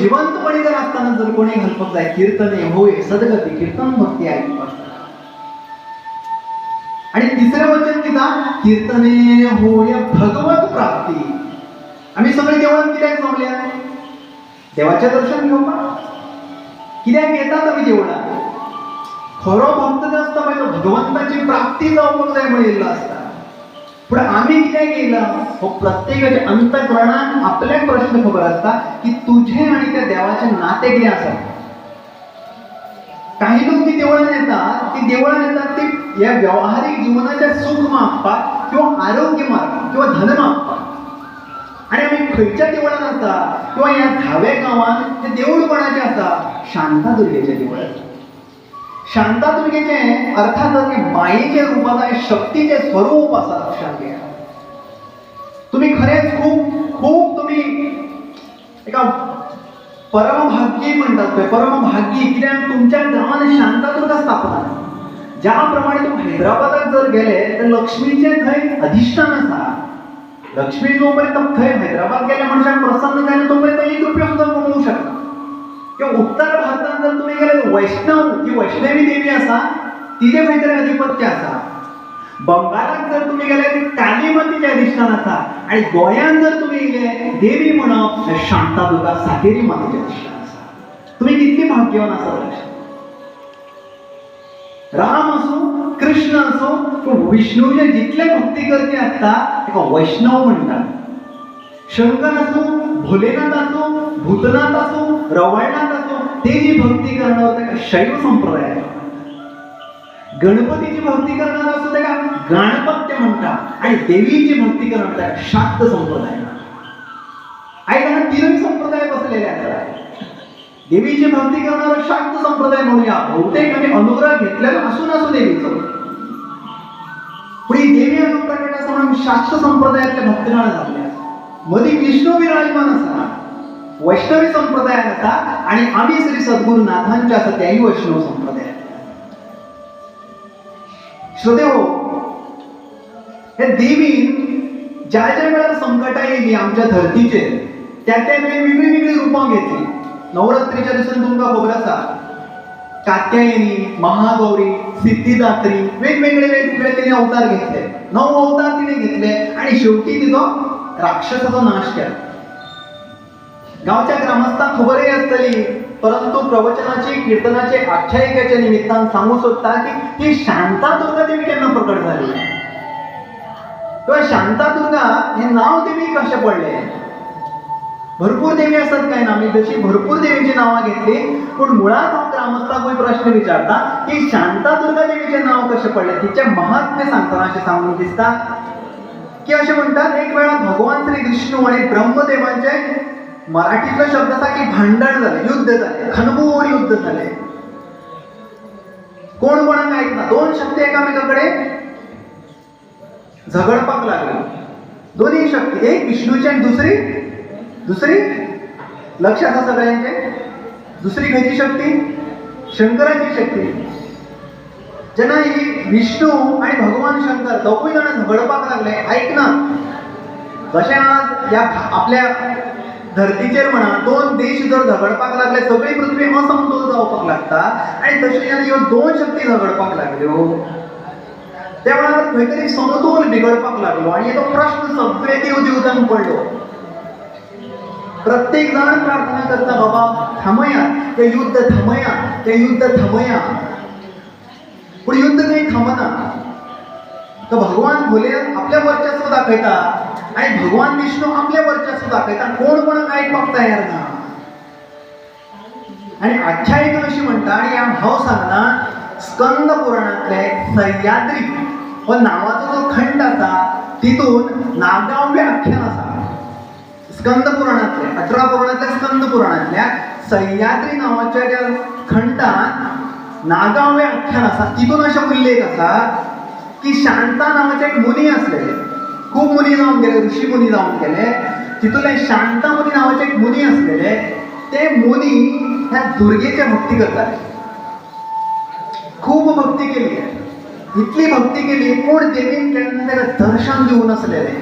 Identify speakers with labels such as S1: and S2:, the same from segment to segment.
S1: जिवंतपणे जर असताना जर कोणी घालपत जाय कीर्तने होय सदगती कीर्तन भक्ती आहे आणि तिसरं वचन किता? कीर्तने होय भगवत प्राप्ती. आम्ही सगळे देवळात कित्याक जमल्या देवाचे दर्शन घेवपाक कित्याक येतात आम्ही देवळात? खरो भक्त जो असता मागीर भगवंताची प्राप्ती जावपाक जाय म्हणून येयल्लो असता. पूण आम्ही काय केलं? हो प्रत्येकाच्या अंतकरणात आपल्या प्रश्न खबर असता की तुझे आणि त्या देवाचे नाते कितें आसा काही लोक ती देवळान येतात ती देवळान येतात ती या व्यावहारिक जीवनाच्या सुख मागतात किंवा आरोग्य मागतात किंवा धन मागतात. आणि आम्ही खंयच्या देवळात असतात? किंवा या धावे गांवांत ते देवूळ कोणाचें असतात? शांतादुर्गेच्या देवळात. शांतादुर्गेचे अर्थातच मायेचे रूपात शक्तीचे स्वरूप आसा लक्षात घ्या. तुम्ही खरेच खूप खूप तुम्ही एका परमभाग्यी म्हणतात पळय परमभाग्यी कित्याक तुमच्या गांवांत शांतादुर्गा स्थापना ज्या प्रमाणे तुम्ही हैदराबादात जर गेले, तर लक्ष्मीचे थंय अधिष्ठान आसा लक्ष्मी जोपर्यंत थंय हैदराबाद गेल्या मनशाक प्रसन्न जायना तोपर्यंत एक रुपया सुद्धा कमवू शकता किंवा उत्तर भारतात जर तुम्ही गेले वैष्णव ही वैष्णवी देवी आसा तिचे काहीतरी अधिपत्य आसा बंगालात जर तुम्ही गेले तर कालीमतीचे अधिष्ठान आसा आणि गोंयांत जर तुम्ही गेले देवी म्हणप तर शांतादुर्गा सातेरी मातेचे अधिष्ठान असा. तुम्ही कितली भाग्यवान आसा लक्षात. राम असो कृष्ण असो पूण विष्णूचे जितले भक्ती करते असता ताका वैष्णव म्हणटात शंकर असो भोलेनाथ असो भूतनाथ असो रवळनाथ ते जी भक्ती करणार ताका शैव संप्रदाय गणपतीची भक्ती करणार असो का गणपत्य म्हणतात आणि देवीची भक्ती करणार ताका शाक्त संप्रदाय म्हणतात. आयदना संप्रदाय बसलेले देवीची भक्ती करणारा शाक्त संप्रदाय म्हणूया बहुतेक आम्ही अनुग्रह घेतलेला असून असू देवीचं पण ही देवी प्रकट असताना म्हणून शाक्त संप्रदायातल्या भक्तगण झाल्या मधी विष्णू विराजमान असा वैष्णवी संप्रदायात असा आणि आम्ही श्री सद्गुरुनाथांच्या असं त्याही वैष्णव संप्रदाय. श्रोते हो हे देवी ज्या ज्या वेळार संकट येयली आमच्या धर्तीचेर त्या त्या वेळी वेगळी वेगळी रूपां घेतली. नवरात्रीच्या दिसांनी तुमकां खबर आसा कात्यायनी महागौरी सिद्धिदात्री वेगवेगळे वेगवेगळे तिने अवतार घेतले. नऊ अवतार तिने घेतले आणि शेवटी तिचा राक्षसाचो नाश केला. गावच्या ग्रामस्थांक खबरही असतली परंतु प्रवचनाची कीर्तनाचे आख्यायिकेच्या निमित्तान सांगू सोदता की ही शांतादुर्गा देवी केन्ना प्रकट झाली. किंवा शांतादुर्गा हे नाव देवी कशें पडले? भरपूर देवी असतात काय ना मी जशी भरपूर देवीची नावं घेतली पण मुळात हांव ग्रामस्थांक प्रश्न विचारता की शांतादुर्गा देवीचे नाव कशें पडले? तिचे महात्म्य सांगताना अशें सांगून दिसता की अशें म्हणटात एक वेळा भगवान श्री विष्णू आणि ब्रह्मदेवांचे मराठीतलो शब्द असा की भांडण झालं युद्ध झाले खनबोर युद्ध झाले. कोण कोणाक ऐकना दोन शक्ती एकामेकाकडे झगडपाक लागले. दोन्ही शक्ती एक विष्णूची आणि दुसरी दुसरी लक्ष असा सगळ्यांचे? दुसरी खयची शक्ती? शंकराची शक्ती. ज्यांना ही विष्णू आणि भगवान शंकर दोगूय जण झगडपाक लागले. ऐकना जशें आज ह्या आपल्या धर्तीचेर म्हणा दोन देश जर झगडपाक लागले सगळी पृथ्वी असमतोल जावपाक लागता. आणि तशें ह्यो दोन शक्ती झगडपाक लागल्यो. त्या वेळार खंय तरी समतोल बिगडपाक लागलो. आणि तो प्रश्न सगळे देव देवतांक पडलो. प्रत्येक जण प्रार्थना करता बाबा थांबया. ते युद्ध थांबया. ते युद्ध थांबया. पण युद्ध काही थांबना. तर भगवान भोले आपल्या वर्चस्व दाखयता आणि भगवान विष्णू आपल्या वर्चस्व दाखयता कोण कोणाक ऐकपाक तयार ना? आणि आख्यायिका अशी म्हणटा आणि हांव सांगना स्कंद पुराणातले सह्याद्री. हो नावाचो जो खंड आसा तितून नागाव्य आख्यान आसा स्कंद पुराणातले अठरा पुराणातल्या स्कंद पुराणातल्या सह्याद्री नावाच्या ज्या खंडात नागावले आख्यान आसा तितून अशें उल्लेख आसा की शांता नावाचे एक मुनी असलेले खूप मुनी जावन गेले ऋषी मुनी जावन गेले. तितूंतले शांता मुनी नावाचे एक मुनी असलेले ते मुनी ह्या दुर्गेचे भक्ती करताले खूप भक्ती केली. इतली भक्ती केली कोण देवीन त्यांना दर्शन दिवून असलेले.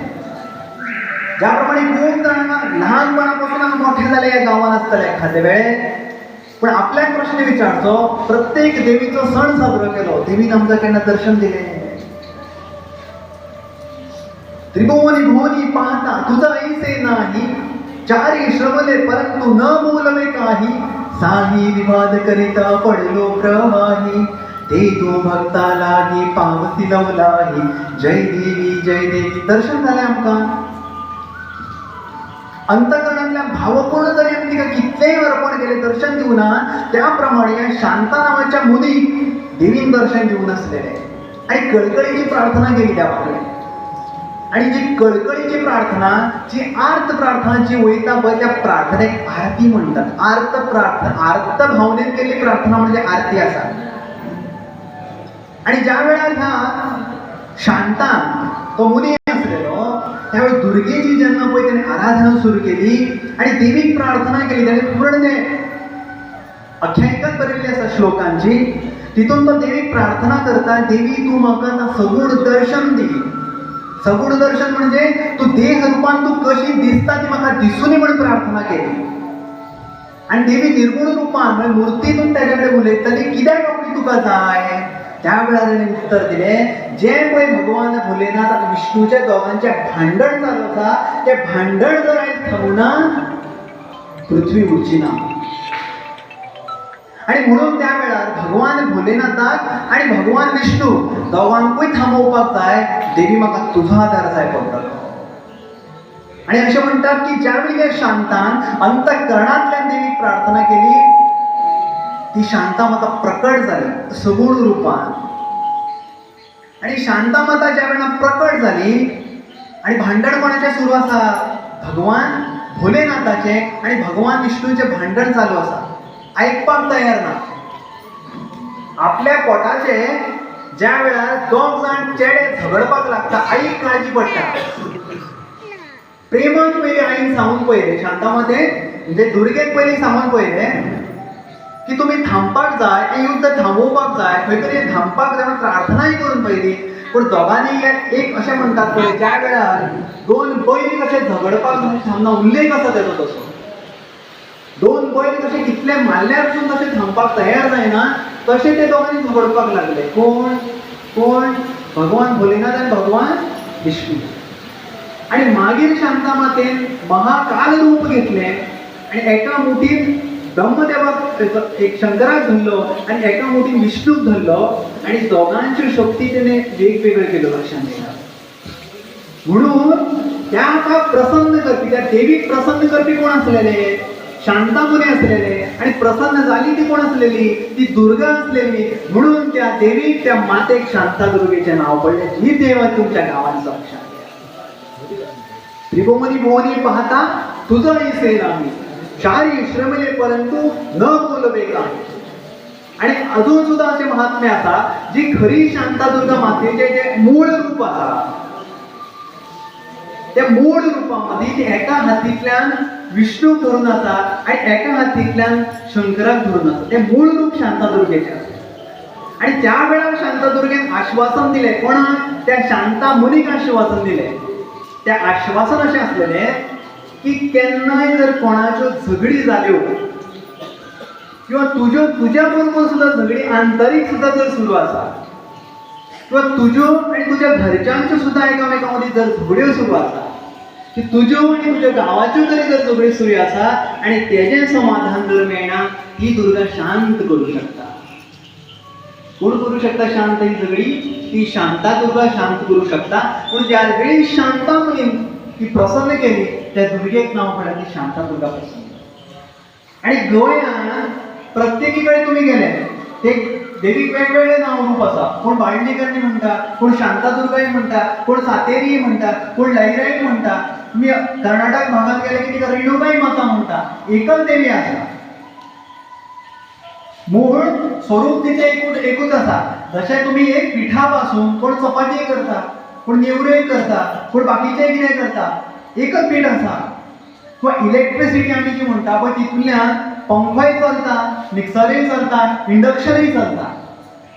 S1: ज्याप्रमाणे खूप जणांना लहानपणापासून मोठे झाले या गावात असतात एखाद्या वेळे. पण आपल्या प्रश्न विचारतो प्रत्येक देवीचं सण साजरा केलो देवीन आमच्याकडनं दर्शन दिले. त्रिभुवनी भुवनी पाहता तुझा ऐसे नाही. चारी श्रमले परंतु न बोलवे काही. साही विवाद करिता पडलो प्रवाही. ते तो भक्ता लागी पावती लवलाही. जय देवी जय देवी. दर्शन झाले आमका. अंतकरणातल्या भावपूर्ण जरी आम्ही का कितलेही अर्पण केले दर्शन देऊ ना त्याप्रमाणे या शांता नावाच्या मुली देवीन दर्शन देऊन असलेले. आणि कळकळीची प्रार्थना केली त्याप्रमाणे आणि जी कळकळीची प्रार्थना जी आर्त प्रार्थना जी वयता पळय त्या प्रार्थनेक आरती म्हणतात. आर्त प्रार्थना आर्त भावनेत केल्ली प्रार्थना म्हणजे आरती असा. आणि ज्या वेळार ह्या शांतान तो मुनी असलेलो त्यावेळी दुर्गेची जेन्ना पळय त्याने आराधना सुरू केली आणि देवीक प्रार्थना केली. त्याने पूर्ण ते अख्यायिकात बरयल्ली आसा श्लोकांची तितून तो देवीक प्रार्थना करता देवी तू म्हाका ना सगूण दर्शन दी. सगुण दर्शन म्हणजे तू देह रूपान तू कशी दिसता ती म्हाका दिसूनी म्हणून प्रार्थना केली. आणि देवी निर्गुण रूपान म्हणजे मूर्तीतून त्याच्याकडे उलयतली कित्याक आपली तुका जाय? त्या वेळार उत्तर दिले जे पळय भगवान भोलेनाथ आणि विष्णूच्या दोघांचे भांडण चालू आसा ते भांडण जर आयज थांबना पृथ्वी उरची ना. आणि म्हणून त्या वेळार भगवान भोलेनाथाक आणि भगवान विष्णू दोगांकूय थांबोवपाक जाय देवी म्हाका तुजो आदार जाय पडटलो आणि असे म्हणतात की ज्यावेळी या शांतान अंतकरणातल्यान देवी प्रार्थना केली ती शांता माता प्रकट झाली सगुण रूपान आणि शांता माता ज्या वेळा प्रकट झाली आणि भांडण कोणाचे सुरू आसा भगवान भोलेनाथाचे आणि भगवान विष्णूचे भांडण चालू आसा ऐकपाक तयार ना आपल्या पोटाचे ज्या वेळार दोग जाण चेडे झगडपाक लागता आईक काळजी पडटा प्रेमान पयलीं आईन सांगून पयलें शांतामध्ये. म्हणजे दुर्गेक पयलीं सांगून पयलें की तुमी थांबपाक जाय हें युद्ध थांबोवपाक जाय. खंय तरी थांबपाक जाय प्रार्थनाय करून पयली पूण दोगांनी एक एक अशें म्हणटात पळय ज्या वेळार दोन बैल कशे झगडपाक सांगना उल्लेख आसा तेजो तसो. दोन बैल कशे कितले मारल्यापासून तसे थांबपाक तयार जायना तसे ते दोगांनी झगडपाक लागले. कोण? कोण? भगवान भोलेनाथ आनी भगवान विष्णू. आणि मागीर शांता मातेन महाकाल रूप घेतले आणि एका मुठीत ब्रह्मदेवाक एक शंकराक धरलो आणि एका मुठीत विष्णूक धरलो आणि दोघांची शक्ती त्याने वेगवेगळे केलो लक्षात येता म्हणून त्या प्रसन्न करपी त्या देवीक प्रसन्न करपी कोण असलेले? शांतामुने असलेले आणि प्रसन्न झाली ती कोण असलेली? ती दुर्गा असलेली. म्हणून त्या देवीक त्या मातेक शांता दुर्गेचे नाव पडले. ही देव तुमच्या गावात लक्षात त्रिभुवनी भुवनी पाहता तुझं ऐसेल आम्ही. चारी श्रमले परंतु न बोलवे काही आणि अजून सुद्धा असे महात्म्य असा जी खरी शांतादुर्गा मातेचे जे मूळ रूप असा त्या मूळ रूपामध्ये एका हातीतल्यान विष्णू धरून आसा आणि एका हातीतल्यान शंकराक धरून आसा ते मूळ रूप शांतादुर्गेचे आसा आणि त्या वेळार शांतादुर्गेन आश्वासन दिले कोणाक त्या शांता मुनीक आश्वासन दिले त्या आश्वासन अशें आसलेले की केन्नाय जर कोणाच्यो झगडी जाल्यो हो, किंवा तुज्यो तुज्या बरोबर सुद्दां झगडी आंतरीक सुद्दां जर सुरू आसा किंवा तुज्यो आणि तुझ्या घरच्यांच्यो सुद्दां एकामेकां मदीं जर झगड्यो सुरू आसा की तुज्यो आणि तुझ्या गांवाच्यो तरी जर झगडी सुरी आसा आणि तेजें समाधान जर मेळना ही दुर्गा शांत करू शकता. कोण करू शकता शांत ही सगळी? ती शांता दुर्गा शांत करू शकता. पूण ज्या वेळी शांता म्हणून ती प्रसन्न केली त्या दुर्गेक नाव म्हणा ती शांता दुर्गा प्रसन्न. आणि गोंयांत प्रत्येकीकडे तुम्ही गेले. ते देवीक वेगवेगळे नाव रूप आसा कोण बाळणीकरणी म्हणटा कोण शांतादुर्गाई म्हणटा कोण सातेरी म्हणटा कोण लहिराई म्हणटा तुम्ही कर्नाटक भागात गेले की तिथं रेणुबाई माता म्हणटा एकच देवी आसा मूळ स्वरूप तिचे एकूण एकूच आसा जशें तुमी एक पिठापासून कोण चपाती करता कोण नेवऱ्यो करता कोण बाकीचे किती करता एकच पीठ आसा किंवा इलेक्ट्रिसिटी आम्ही जी म्हणटा पळय तितूंतल्यान पंखोय चलता मिक्सरही चलता इंडक्शनही चलता.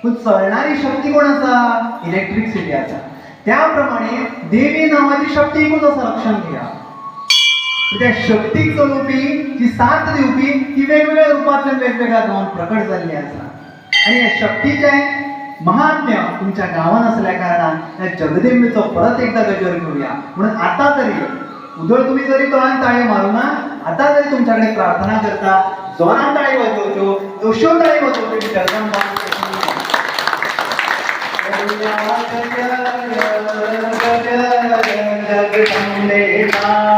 S1: पूण चलणारी शक्ती कोण आसा इलेक्ट्रिसिटी आसा त्याप्रमाणे देवी नावाची शक्ती एकूच आसा लक्षात घ्या. त्या शक्तीक चलोवपी जी साथ दिवपी ती वेगवेगळ्या रूपांतल्यान वेगवेगळ्या गांवांत प्रकट जाल्ली आसा आणि या शक्तीचें महात्म्य तुमच्या गांवांत असल्या कारणान त्या जगदेंबेचो परत एकदा गजर घेवया म्हणून आता तरी उदळ तुम्ही जरी दोळान ताळयो मारूना आता जरी तुमच्याकडे प्रार्थना करता. जोरान ताळी वाजोवच्यो जोश्यो ताळी वाजोवच्यो Jagadamne Maa.